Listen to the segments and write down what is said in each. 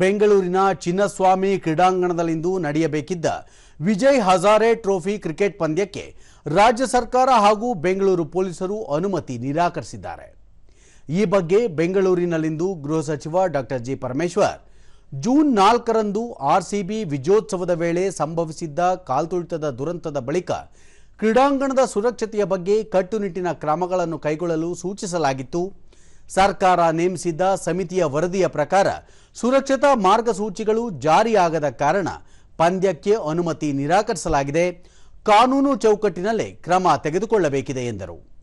ಬೆಂಗಳೂರಿನ ಚಿನ್ನಸ್ವಾಮಿ ಕ್ರೀಡಾಂಗಣದಲ್ಲಿಂದು ನಡೆಯಬೇಕಿದ್ದ Vijay Hazare trophy cricket ಪಂದ್ಯಕ್ಕೆ ರಾಜ್ಯ ಸರ್ಕಾರ ಹಾಗೂ ಬೆಂಗಳೂರು ಪೊಲೀಸರು ಅನುಮತಿ ನಿರಾಕರಿಸಿದ್ದಾರೆ. ಈ ಬಗ್ಗೆ ಬೆಂಗಳೂರಿನಲ್ಲಿಂದು ಗೃಹ ಸಚಿವ ಡಾಕ್ಟರ್ ಜಿ ಪರಮೇಶ್ವರ್ ಜೂನ್ ನಾಲ್ಕರಂದು ಆರ್ಸಿಬಿ ವಿಜಯೋತ್ಸವದ ವೇಳೆ ಸಂಭವಿಸಿದ್ದ ಕಾಲ್ತುಳಿತದ ದುರಂತದ ಬಳಿಕ ಕ್ರೀಡಾಂಗಣದ ಸುರಕ್ಷತೆಯ ಬಗ್ಗೆ ಕಟ್ಟುನಿಟ್ಟಿನ ಕ್ರಮಗಳನ್ನು ಕೈಗೊಳ್ಳಲು ಸೂಚಿಸಲಾಗಿತ್ತು. ಸರ್ಕಾರ ನೇಮಿಸಿದ್ದ ಸಮಿತಿಯ ವರದಿಯ ಪ್ರಕಾರ ಸುರಕ್ಷತಾ ಮಾರ್ಗಸೂಚಿಗಳು ಜಾರಿಯಾಗದ ಕಾರಣ ಪಂದ್ಯಕ್ಕೆ ಅನುಮತಿ ನಿರಾಕರಿಸಲಾಗಿದೆ. ಕಾನೂನು ಚೌಕಟ್ಟಿನಲ್ಲೇ ಕ್ರಮ ತೆಗೆದುಕೊಳ್ಳಬೇಕಿದೆ ಎಂದರು.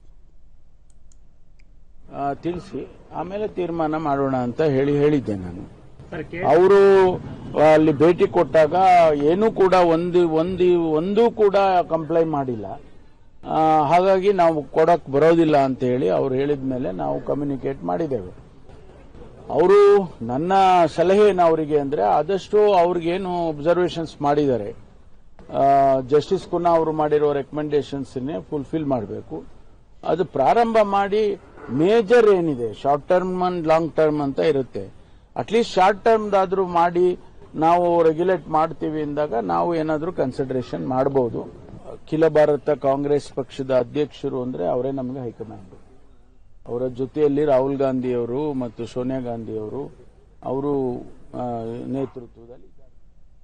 ತಿಳಿಸಿ. ಆಮೇಲೆ ತೀರ್ಮಾನ ಮಾಡೋಣ ಅಂತ ಹೇಳಿ ಹೇಳಿದ್ದೆ ನಾನು. ಅವರು ಅಲ್ಲಿ ಭೇಟಿ ಕೊಟ್ಟಾಗ ಏನೂ ಕೂಡ ಒಂದು ಒಂದು ಒಂದೂ ಕೂಡ ಕಂಪ್ಲೈ ಮಾಡಿಲ್ಲ. ಹಾಗಾಗಿ ನಾವು ಕೊಡಕ್ ಬರೋದಿಲ್ಲ ಅಂತ ಹೇಳಿ ಅವ್ರು ಹೇಳಿದ ಮೇಲೆ ನಾವು ಕಮ್ಯುನಿಕೇಟ್ ಮಾಡಿದ್ದೇವೆ. ಅವರು ನನ್ನ ಸಲಹೆ ಏನು ಅವರಿಗೆ ಅಂದ್ರೆ ಆದಷ್ಟು ಅವ್ರಿಗೇನು ಅಬ್ಸರ್ವೇಷನ್ಸ್ ಮಾಡಿದ್ದಾರೆ. ಜಸ್ಟಿಸ್ ಕುನ್ನಾ ಅವರು ಮಾಡಿರೋ ರೆಕಮೆಂಡೇಶನ್ಸ್ ಫುಲ್ಫಿಲ್ ಮಾಡಬೇಕು. ಅದು ಪ್ರಾರಂಭ ಮಾಡಿ ಮೇಜರ್ ಏನಿದೆ short term and long term ಅಂತ ಇರುತ್ತೆ. ಅಟ್ಲೀಸ್ಟ್ ಶಾರ್ಟ್ ಟರ್ಮ್ದಾದ್ರೂ ಮಾಡಿ ನಾವು ರೆಗ್ಯುಲೇಟ್ ಮಾಡ್ತೀವಿ ಅಂದಾಗ ನಾವು ಏನಾದರೂ ಕನ್ಸಿಡರೇಷನ್ ಮಾಡಬಹುದು ಅಖಿಲ ಭಾರತ ಕಾಂಗ್ರೆಸ್ ಪಕ್ಷದ ಅಧ್ಯಕ್ಷರು ಅಂದ್ರೆ ಅವರೇ ನಮಗೆ ಹೈಕಮಾಂಡ್. ಅವರ ಜೊತೆಯಲ್ಲಿ ರಾಹುಲ್ ಗಾಂಧಿ ಅವರು ಮತ್ತು ಸೋನಿಯಾ ಗಾಂಧಿ ಅವರು ಅವರು ನೇತೃತ್ವದಲ್ಲಿ